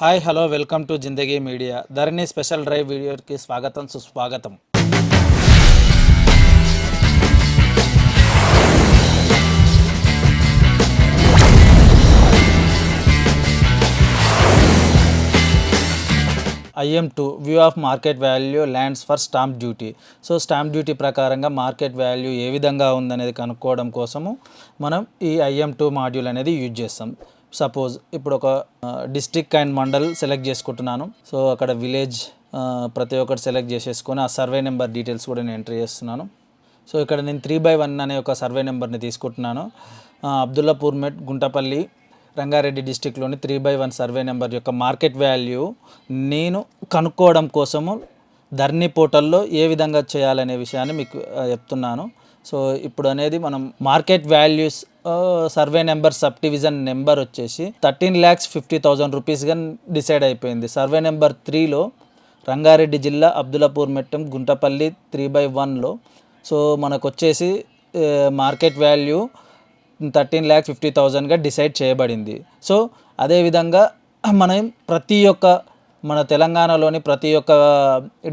Hi hello welcome to Zindagi media Dharani special drive వీడియోకి స్వాగతం సుస్వాగతం. I M two view of market value lands for stamp duty so stamp duty ప్రకారంగా market value ఏ విధంగా ఉందనేది కనుక్కోవడం కోసము మనం ఈ ఐఎం టూ మాడ్యూల్ అనేది యూజ్ చేస్తాం. సపోజ్ ఇప్పుడు ఒక డిస్టిక్ అండ్ మండల్ సెలెక్ట్ చేసుకుంటున్నాను. సో అక్కడ విలేజ్ ప్రతి ఒక్కటి సెలెక్ట్ చేసేసుకొని ఆ సర్వే నెంబర్ డీటెయిల్స్ కూడా నేను ఎంట్రీ చేస్తున్నాను. సో ఇక్కడ నేను త్రీ బై వన్ అనే ఒక సర్వే నెంబర్ని తీసుకుంటున్నాను. Abdullapur Met Guntapalli Rangareddy డిస్టిక్లోని three by one survey number యొక్క మార్కెట్ వాల్యూ నేను కనుక్కోవడం కోసము ధర్ని పోర్టల్లో ఏ విధంగా చేయాలనే విషయాన్ని మీకు చెప్తున్నాను. సో ఇప్పుడు అనేది మనం market values survey number sub division number వచ్చేసి థర్టీన్ ల్యాక్స్ ఫిఫ్టీ థౌజండ్ రూపీస్గా డిసైడ్ అయిపోయింది. సర్వే నెంబర్ త్రీలో రంగారెడ్డి జిల్లా అబ్దుల్లాపూర్ మెట్టం గుంటపల్లి త్రీ బై వన్లో సో మనకు వచ్చేసి market value thirteen lakh fifty థౌజండ్గా decide చేయబడింది. సో అదేవిధంగా మనం ప్రతి ఒక్క మన తెలంగాణలోని ప్రతి ఒక్క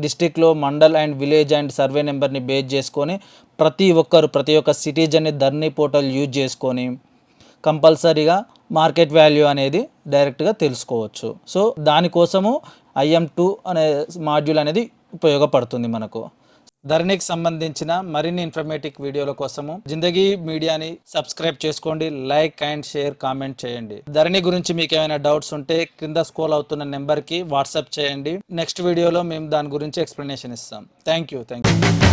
డిస్టిక్లో mandal and village and survey నెంబర్ని బేస్ చేసుకొని ప్రతి ఒక్కరు ప్రతి ఒక్క సిటిజన్ని ధర్నీ పోర్టల్ యూజ్ చేసుకొని కంపల్సరీగా మార్కెట్ వాల్యూ అనేది డైరెక్ట్గా తెలుసుకోవచ్చు. సో దానికోసము ఐఎం టూ అనే మాడ్యూల్ అనేది ఉపయోగపడుతుంది మనకు. ధరణికి సంబంధించిన మరిన్ని ఇన్ఫర్మేటివ్ వీడియోల కోసము జిందగీ మీడియాని సబ్స్క్రైబ్ చేసుకోండి లైక్ అండ్ షేర్ కామెంట్ చేయండి. ధరణి గురించి మీకు ఏమైనా డౌట్స్ ఉంటే కింద స్కోల్ అవుతున్న నెంబర్కి వాట్సాప్ చేయండి. నెక్స్ట్ వీడియోలో మేము దాని గురించి ఎక్స్ప్లెనేషన్ ఇస్తాం. Thank you thank you